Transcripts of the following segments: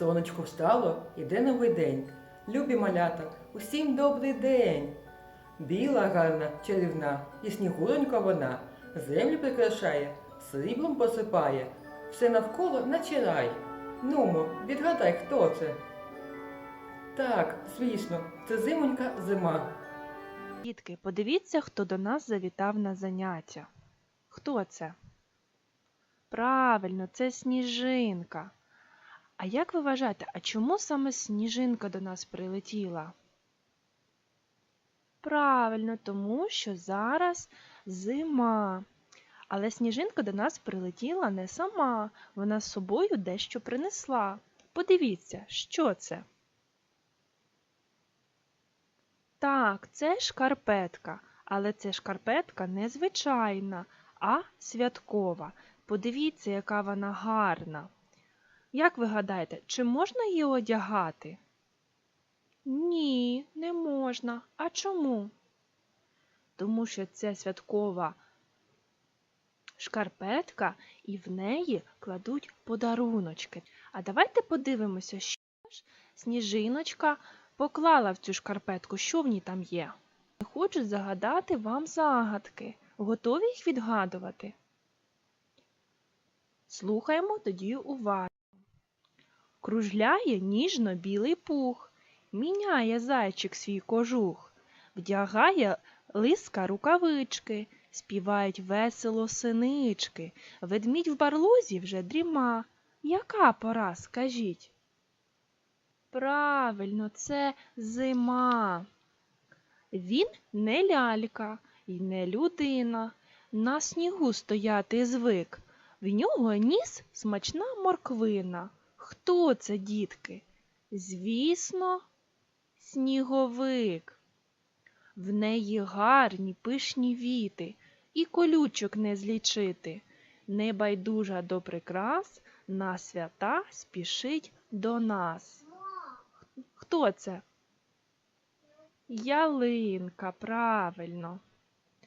Сонечко встало, іде новий день. Любі малята, усім добрий день. Біла, гарна, чарівна, і снігуронька вона, землю прикрашає, сріблом посипає, все навколо наче рай. Нумо, відгадай, хто це? Так, звісно, це зимонька зима. Дітки, подивіться, хто до нас завітав на заняття. Хто це? Правильно, це сніжинка. А як ви вважаєте, а чому саме сніжинка до нас прилетіла? Правильно, тому що зараз зима. Але сніжинка до нас прилетіла не сама, вона з собою дещо принесла. Подивіться, що це? Так, це шкарпетка, але це шкарпетка не звичайна, а святкова. Подивіться, яка вона гарна. Як ви гадаєте, чи можна її одягати? Ні, не можна. А чому? Тому що це святкова шкарпетка, і в неї кладуть подаруночки. А давайте подивимося, що ж сніжиночка поклала в цю шкарпетку, що в ній там є. Хочу загадати вам загадки. Готові їх відгадувати? Слухаємо тоді уважно. Кружляє ніжно-білий пух, міняє зайчик свій кожух, вдягає лиска рукавички, співають весело синички, ведмідь в барлозі вже дріма. Яка пора, скажіть? Правильно, це зима. Він не лялька і не людина. На снігу стояти звик. В нього ніс смачна морквина. Хто це, дітки? Звісно, сніговик. В неї гарні пишні віти, і колючок не злічити. Небайдужа до прикрас на свята спішить до нас. Хто це? Ялинка, правильно.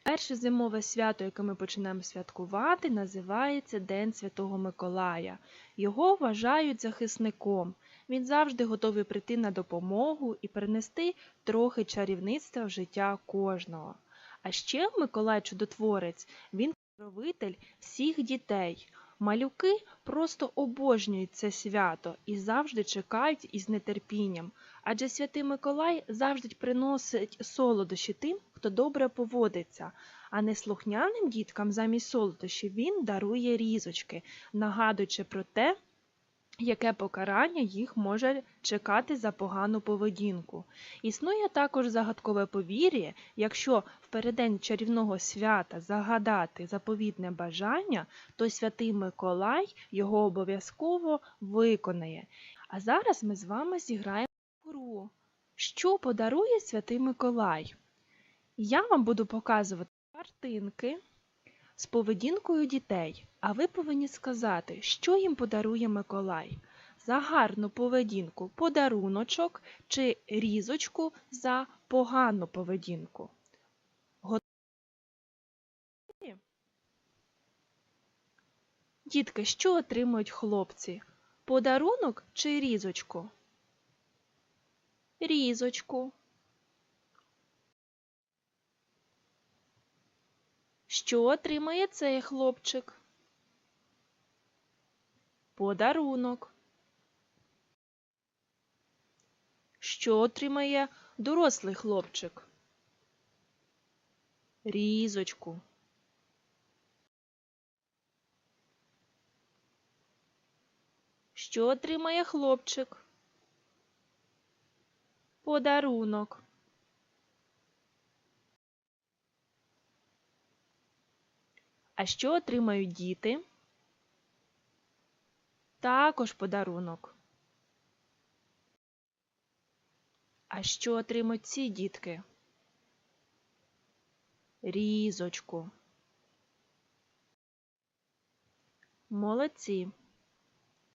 Перше зимове свято, яке ми починаємо святкувати, називається День Святого Миколая. Його вважають захисником. Він завжди готовий прийти на допомогу і принести трохи чарівництва в життя кожного. А ще Миколай Чудотворець, він покровитель всіх дітей. Малюки просто обожнюють це свято і завжди чекають із нетерпінням, адже святий Миколай завжди приносить солодощі тим, хто добре поводиться, а неслухняним діткам замість солодощів він дарує різочки, нагадуючи про те, яке покарання їх може чекати за погану поведінку. Існує також загадкове повір'я, якщо в переддень чарівного свята загадати заповітне бажання, то святий Миколай його обов'язково виконає. А зараз ми з вами зіграємо гру. Що подарує святий Миколай? Я вам буду показувати картинки з поведінкою дітей, а ви повинні сказати, що їм подарує Миколай. За гарну поведінку подаруночок чи різочку за погану поведінку. Готові? Дітки, що отримують хлопці? Подарунок чи різочку? Різочку. Що отримає цей хлопчик? Подарунок. Що отримає дорослий хлопчик? Різочку. Що отримає хлопчик? Подарунок. А що отримають діти? Також подарунок. А що отримають ці дітки? Різочку. Молодці.